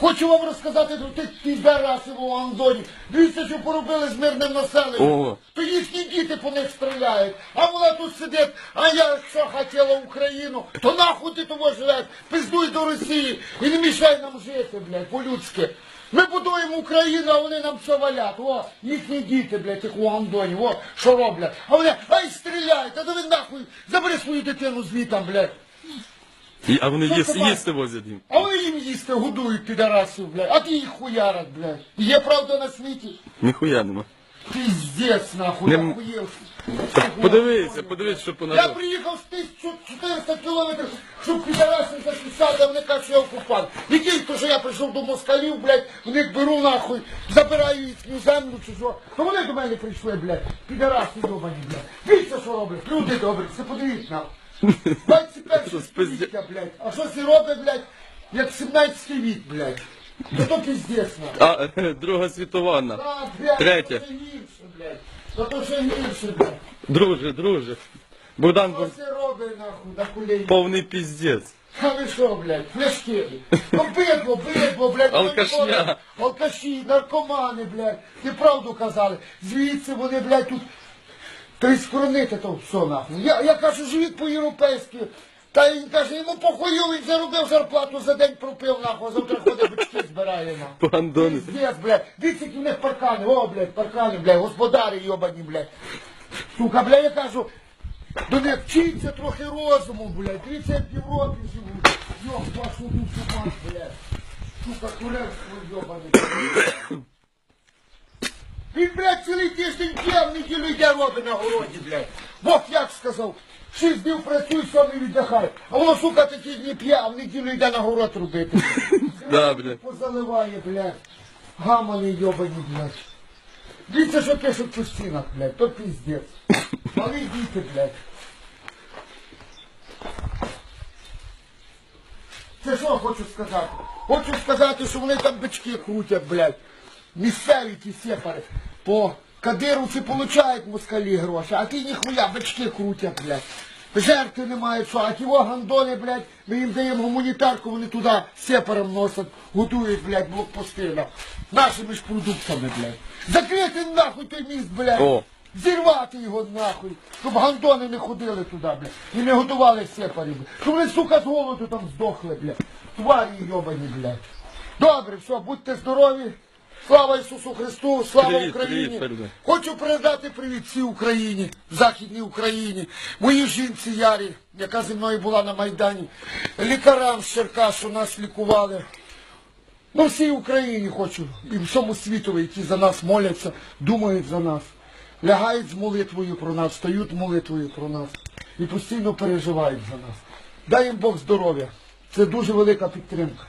Хочу вам розказати про тих підарасів у Андоні. Дивіться, що поробили з мирним населенням. Ого. То їхні діти по них стріляють. А вона тут сидить, а я що хотіла Україну, то нахуй ти того живеш, пиздуй до Росії і не мішай нам жити, блядь, по-людськи. Ми будуємо Україну, а вони нам все валять. О, їхні діти, блядь, тих у Андоні, о, що роблять. А вони, ай, стріляють, а то ви нахуй, забери свою дитину звітам, блядь. І- А вони їс, їсти возять їм. А вони їм їсти годують підарасів, блядь. А ти їх хуярать, блядь. Є правда на світі? Ніхуя нема. Піздець, нахуй, Не- охуєв. Подивися, подивись, що Я приїхав з 1400 кілометрів, щоб підараси захищати, а вони кажуть, що я окупант. І тільки, що я прийшов до москалів, блядь, в них беру нахуй, забираю їхню землю чи що. То вони до мене прийшли, блядь, підараси йобані, блядь. Дивіться, що роблять, люди добрі, це подивіть нахуй. 21 Що, століття, блядь. А що це робить, блядь, як 17 вік, блядь. То то піздець, нахуй. А, Друга світова на. А, блядь, Третя. гірше, блядь. То то ще гірше, блядь. Друже, друже. Богдан Що був це робить, нахуй, на кулі? повний піздець. А ви що, блядь, фляшки? Ну бидло, бидло, блядь. Алкашня. Алкаші, наркомани, блядь. Ти правду казали. Звідси вони, блядь, тут прискоронити то все, нахуй. Я, я кажу, живіть по-європейськи. Та він каже, йому похую, він заробив зарплату, за день пропив, нахуй, завтра ходить бички збирає, нахуй. Пандони. Пиздец, блядь. Дивіться, які в них паркани. О, блядь, паркани, блядь, господарі йобані, блядь. Сука, блядь, я кажу, до них вчиться трохи розуму, блядь. Дивіться, як в Європі живуть. Йох, вашу душу мать, блядь. Сука, курерство йобане. Він, блядь, цілий тиждень п'є, в неділю йде робить на городі, блядь. Бог як сказав. Шість днів працюй, сьомий віддихай. А воно, сука, такі дні п'є, а в неділю йде на город робити. Да, блядь. Позаливає, блядь. Гамани йобані, блядь. Дивіться, що пишуть по стінах, блядь, то піздець. Малі діти, блядь. Це що хочу сказати? Хочу сказати, що вони там бички крутять, блядь. Місцеві ті сепари. По кадировці получають москалі гроші, а ті ніхуя бички крутять, блядь. Жертви немає, що, а ті во гандони, блядь, ми їм даємо гуманітарку, вони туди сепаром носять, готують, блядь, блокпости, блядь. Нашими ж продуктами, блядь. Закрити нахуй той міст, блядь. О. Зірвати його нахуй, щоб гандони не ходили туди, блядь, і не готували сепарів, блядь. Щоб вони, сука, з голоду там здохли, блядь. Тварі йобані, блядь. Добре, все, будьте здорові. Слава Ісусу Христу, слава Привіт, Україні. привіт, Хочу передати привіт всій Україні, Західній Україні, моїй жінці Ярі, яка зі мною була на Майдані, лікарям з Черкас, що нас лікували. Ну, всій Україні хочу, і всьому світу, які за нас моляться, думають за нас, лягають з молитвою про нас, стають молитвою про нас і постійно переживають за нас. Дай їм Бог здоров'я. Це дуже велика підтримка.